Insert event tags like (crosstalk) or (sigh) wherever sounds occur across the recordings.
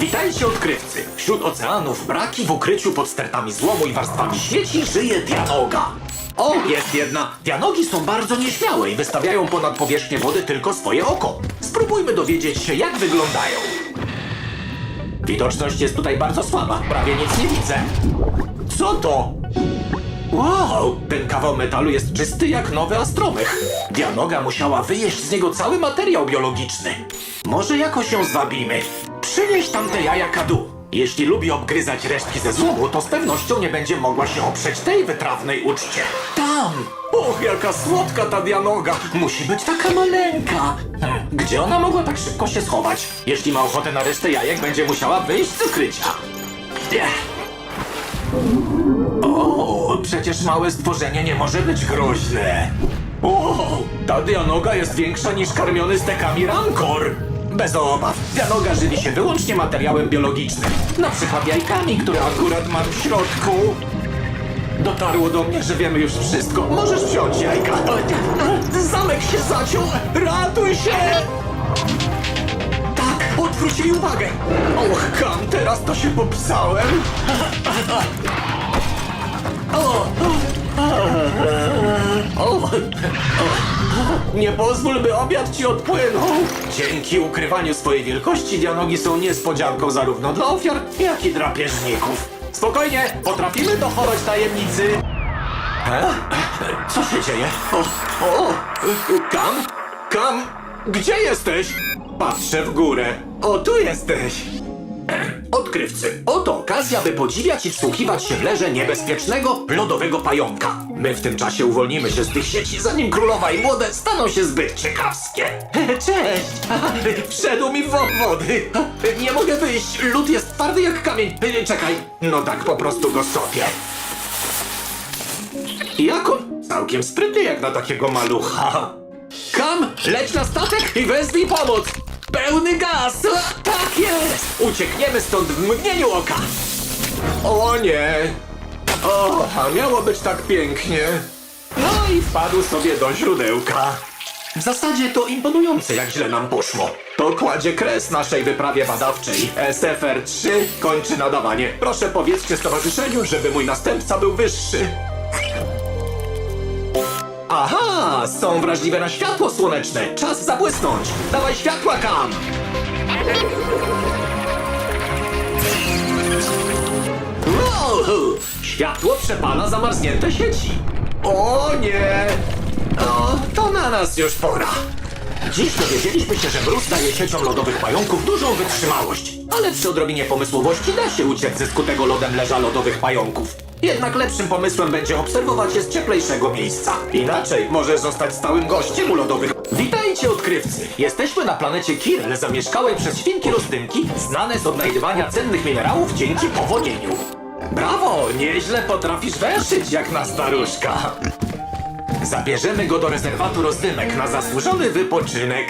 Witajcie odkrywcy! Wśród oceanów braki w ukryciu pod stertami złomu i warstwami śmieci żyje Dianoga. O, jest jedna. Dianogi są bardzo nieśmiałe i wystawiają ponad powierzchnię wody tylko swoje oko. Spróbujmy dowiedzieć się, jak wyglądają. Widoczność jest tutaj bardzo słaba, prawie nic nie widzę. Co to? Wow, ten kawał metalu jest czysty jak nowy astromech. Dianoga musiała wyjeść z niego cały materiał biologiczny. Może jakoś ją zwabimy. Przynieś tamte jaja kadu. Jeśli lubi obgryzać resztki ze złomu, to z pewnością nie będzie mogła się oprzeć tej wytrawnej uczcie. Tam! Och, jaka słodka ta Dianoga! Musi być taka maleńka! Hm, gdzie ona mogła tak szybko się schować? Jeśli ma ochotę na resztę jajek, będzie musiała wyjść z ukrycia. Ech. O, przecież małe stworzenie nie może być groźne. O, ta Dianoga jest większa niż karmiony stekami rankor. Bez obaw, Dianoga żywi się wyłącznie materiałem biologicznym. Na przykład jajkami, które akurat mam w środku. Dotarło do mnie, że wiemy już wszystko. Możesz wziąć jajka. Zamek się zaciął! Ratuj się! Tak, odwróć jej uwagę. Och, kam, teraz to się popisałem. (laughs) O, o, nie pozwól, by obiad ci odpłynął. Dzięki ukrywaniu swojej wielkości dianogi są niespodzianką zarówno dla ofiar, jak i drapieżników. Spokojnie, potrafimy dochować tajemnicy. E? Co się dzieje? O, o, Kam? Kam? Gdzie jesteś? Patrzę w górę. O, tu jesteś. Odkrywcy, oto okazja, by podziwiać i wsłuchiwać się w leże niebezpiecznego, lodowego pająka. My w tym czasie uwolnimy się z tych sieci, zanim królowa i młode staną się zbyt ciekawskie. (laughs) Cześć! (laughs) Wszedł mi w. (laughs) Nie mogę wyjść, lód jest twardy jak kamień. Czekaj, no tak po prostu go sobie. Jak on? Całkiem sprytny jak na takiego malucha. Kam, leć na statek i wezwij pomoc! Pełny gaz! Tak jest! Uciekniemy stąd w mgnieniu oka! O nie! O, a miało być tak pięknie. No i wpadł sobie do źródełka. W zasadzie to imponujące, jak źle nam poszło. To kładzie kres naszej wyprawie badawczej. SFR-3 kończy nadawanie. Proszę powiedzcie stowarzyszeniu, żeby mój następca był wyższy. Aha, są wrażliwe na światło słoneczne. Czas zabłysnąć. Dawaj światła, Kam! Wow! Światło przepala zamarznięte sieci. O nie! O, to na nas już pora. Dziś dowiedzieliśmy się, że mróz daje sieciom lodowych pająków dużą wytrzymałość. Ale przy odrobinie pomysłowości da się uciec ze skutego lodem leża lodowych pająków. Jednak lepszym pomysłem będzie obserwować je z cieplejszego miejsca. Inaczej może zostać stałym gościem u lodowych. Witajcie odkrywcy! Jesteśmy na planecie Kirel, zamieszkałej przez świnki rozdymki, znane z odnajdywania cennych minerałów dzięki powodnieniu. Brawo! Nieźle potrafisz węszyć jak na staruszka. Zabierzemy go do rezerwatu rozdymek na zasłużony wypoczynek.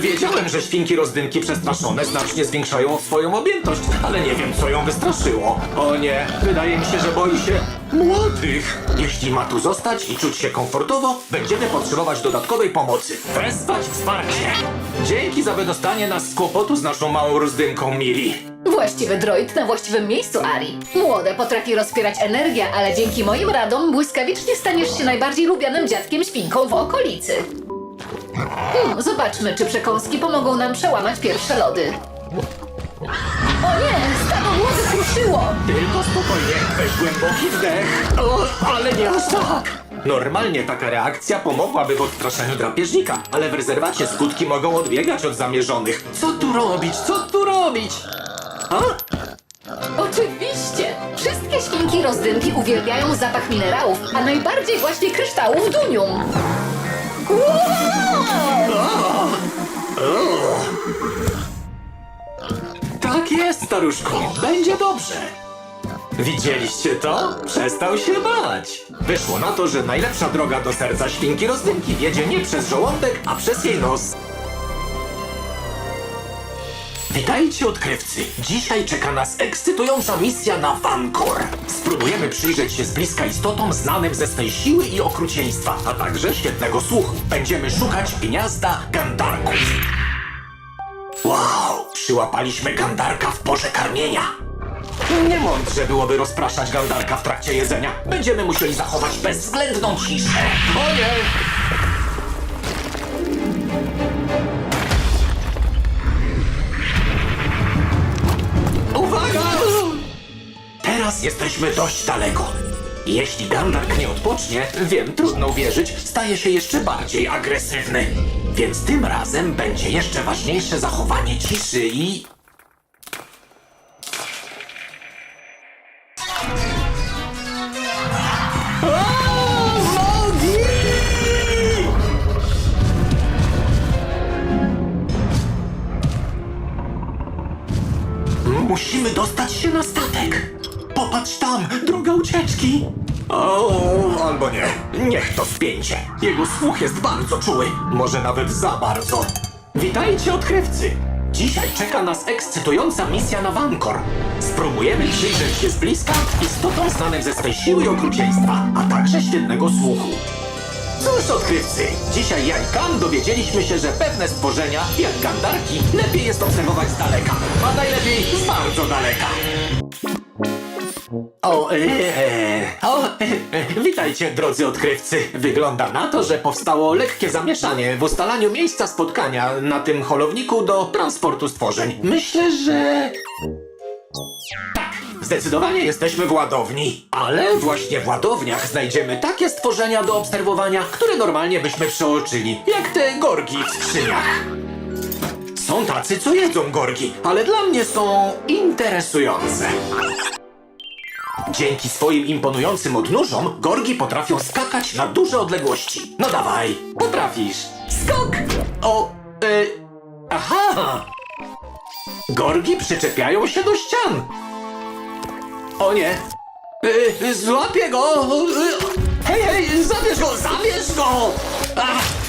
Wiedziałem, że świnki rozdymki przestraszone znacznie zwiększają swoją objętość, ale nie wiem, co ją wystraszyło. O nie, wydaje mi się, że boi się młodych. Jeśli ma tu zostać i czuć się komfortowo, będziemy potrzebować dodatkowej pomocy. Wezwać wsparcie. Dzięki za wydostanie nas z kłopotu z naszą małą rozdymką Miri. Właściwy droid na właściwym miejscu, Ari. Młode potrafi rozpierać energię, ale dzięki moim radom błyskawicznie staniesz się najbardziej lubianym dziadkiem świnką w okolicy. Hmm, zobaczmy, czy przekąski pomogą nam przełamać pierwsze lody. O nie! Stado młodych ruszyło! Tylko spokojnie, weź głęboki wdech. O, ale nie aż tak. Normalnie taka reakcja pomogłaby w odstraszeniu drapieżnika, ale w rezerwacie skutki mogą odbiegać od zamierzonych. Co tu robić? Co tu robić? A? Oczywiście! Wszystkie świnki rozdymki uwielbiają zapach minerałów, a najbardziej właśnie kryształów dunium. Jest, staruszko. Będzie dobrze. Widzieliście to? Przestał się bać. Wyszło na to, że najlepsza droga do serca świnki rozdymki wiedzie nie przez żołądek, a przez jej nos. Witajcie odkrywcy! Dzisiaj czeka nas ekscytująca misja na Vancor. Spróbujemy przyjrzeć się z bliska istotom znanym ze swej siły i okrucieństwa, a także świetnego słuchu. Będziemy szukać gniazda gandarków. Wow! Przyłapaliśmy gandarka w porze karmienia. Nie mądrze byłoby rozpraszać gandarka w trakcie jedzenia. Będziemy musieli zachować bezwzględną ciszę. O! Uwaga! Teraz jesteśmy dość daleko. Jeśli Gandark nie odpocznie, wiem, trudno uwierzyć, staje się jeszcze bardziej agresywny. Więc tym razem będzie jeszcze ważniejsze zachowanie ciszy i... Musimy dostać się na statek. Popatrz tam, droga ucieczki. O, albo nie. Niech to spięcie. Jego słuch jest bardzo czuły. Może nawet za bardzo. Witajcie, odkrywcy. Dzisiaj czeka nas ekscytująca misja na Vancor. Spróbujemy przyjrzeć się z bliska istotom znanym ze swej siły i okrucieństwa, a także świetnego słuchu. Cóż, odkrywcy, dzisiaj ja i Kam dowiedzieliśmy się, że pewne stworzenia, jak gandarki, lepiej jest obserwować z daleka, a najlepiej z bardzo daleka. O, e, e, o, e, e, witajcie, drodzy odkrywcy. Wygląda na to, że powstało lekkie zamieszanie w ustalaniu miejsca spotkania na tym holowniku do transportu stworzeń. Myślę, że... Tak, zdecydowanie jesteśmy w ładowni. Ale właśnie w ładowniach znajdziemy takie stworzenia do obserwowania, które normalnie byśmy przeoczyli, jak te gorgi w skrzyniach. Są tacy, co jedzą gorgi, ale dla mnie są interesujące. Dzięki swoim imponującym odnóżom, gorgi potrafią skakać na duże odległości. No dawaj, potrafisz. Skok! O, y, aha! Gorgi przyczepiają się do ścian. O nie! Y, złapię go! Y, hej, hej, zabierz go, zabierz go! Ach!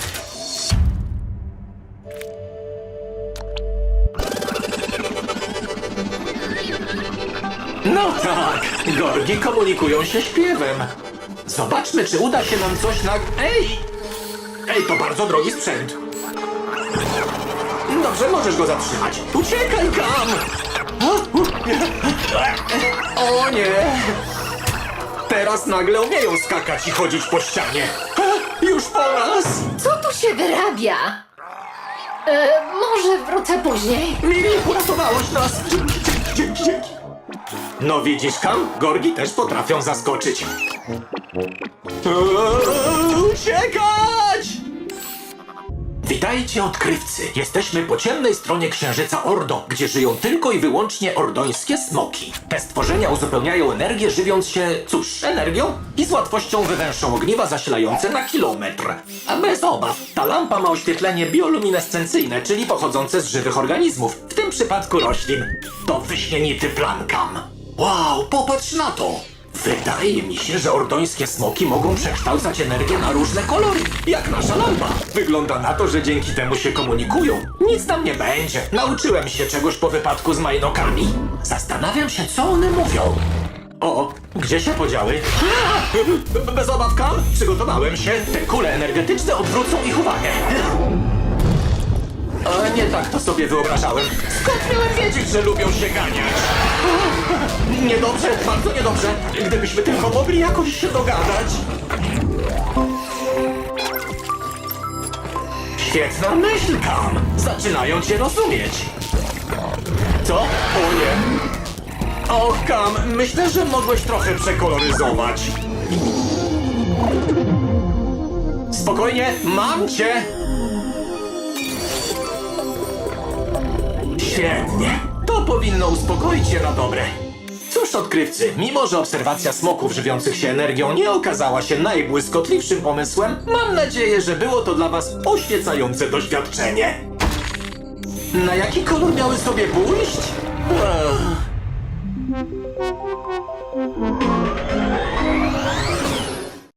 No tak, gorgi komunikują się śpiewem. Zobaczmy, czy uda się nam coś na... Ej! Ej, to bardzo drogi sprzęt. Dobrze, możesz go zatrzymać. Uciekaj, Kam! O nie! Teraz nagle umieją skakać i chodzić po ścianie. Już po nas! Co tu się wyrabia? E, może wrócę później. Miri, uratowałaś nas! Dzięki, dzięki, dzięki. No widzisz, Kam? Gorgi też potrafią zaskoczyć. Uciekać! Witajcie, odkrywcy! Jesteśmy po ciemnej stronie księżyca Ordo, gdzie żyją tylko i wyłącznie ordońskie smoki. Te stworzenia uzupełniają energię, żywiąc się, cóż, energią i z łatwością wywęszą ogniwa zasilające na kilometr. A bez obaw, ta lampa ma oświetlenie bioluminescencyjne, czyli pochodzące z żywych organizmów, w tym przypadku roślin. To wyśmienity plan, Kam. Wow, popatrz na to! Wydaje mi się, że ordońskie smoki mogą przekształcać energię na różne kolory, jak nasza lampa. Wygląda na to, że dzięki temu się komunikują. Nic tam nie będzie. Nauczyłem się czegoś po wypadku z majnokami. Zastanawiam się, co one mówią. O, gdzie się podziały? (laughs) Bez obaw, Kam. Przygotowałem się. Te kule energetyczne odwrócą ich uwagę. Nie tak to sobie wyobrażałem. Skąd miałem wiedzieć, że lubią się ganiać? Niedobrze, bardzo niedobrze. Gdybyśmy tylko mogli jakoś się dogadać. Świetna myśl, Kam. Zaczynają cię rozumieć. Co? O nie. Och, Kam, myślę, że mogłeś trochę przekoloryzować. Spokojnie, mam cię. Świetnie. To powinno uspokoić je na dobre. Cóż, odkrywcy, mimo że obserwacja smoków żywiących się energią nie okazała się najbłyskotliwszym pomysłem, mam nadzieję, że było to dla was oświecające doświadczenie. Na jaki kolor miały sobie pójść? Ech.